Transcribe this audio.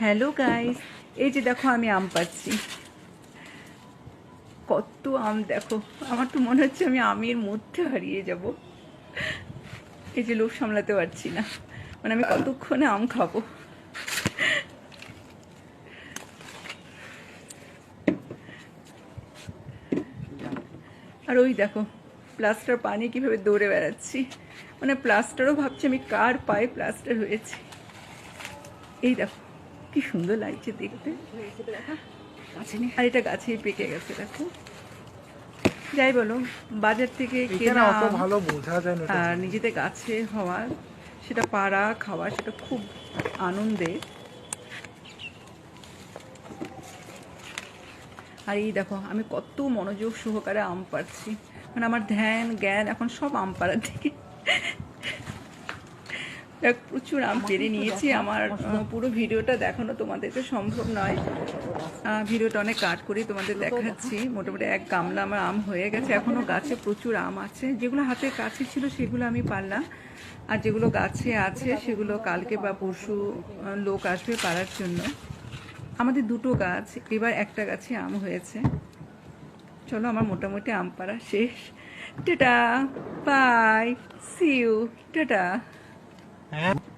Hello guys এই যে দেখো, আমি আম পাচ্ছি। কত আম, দেখো। আমার তো মনে হচ্ছে আমি আমের মধ্যে হারিয়ে যাব। এই যে লোভ সামলাতে পারছি না। মানে আমি কতক্ষণে আম খাব? আর ওই দেখো প্লাস্টার পানি কীভাবে দৌড়ে বেড়াচ্ছি। মানে প্লাস্টারও ভাবছি আমি কার পায়ে প্লাস্টার হয়েছে। এই দেখো কি সুন্দর লাগছে দেখতে। আর এটা গাছেই পেকে গেছে দেখো। যাই বলো বাজার থেকে কেনা ভালো বোঝা যায় না আর নিজেদের গাছে হওয়া সেটা পাড়া খাওয়া সেটা খুব আনন্দের আর এই দেখো আমি কত মনোযোগ সহকারে আম পাড়ছি। মানে আমার ধ্যান জ্ঞান এখন সব আম পাড়ার দিকে। দেখ, প্রচুর আম পেরে নিয়েছি। আমার পুরো ভিডিওটা দেখানো তোমাদেরকে সম্ভব নয়। ভিডিওটা অনেক কাট করে তোমাদের দেখাচ্ছি। মোটামুটি এক গামলা আমার আম হয়ে গেছে। এখনও গাছে প্রচুর আম আছে। যেগুলো হাতের কাছে ছিল সেগুলো আমি পারলাম। আর যেগুলো গাছে আছে সেগুলো কালকে বা পরশু লোক আসবে পাড়ার জন্য। আমাদের দুটো গাছ এবার একটা গাছে আম হয়েছে। চলো আমার মোটামুটি আম পাড়া শেষ। Tata! Bye! See you tata! Huh?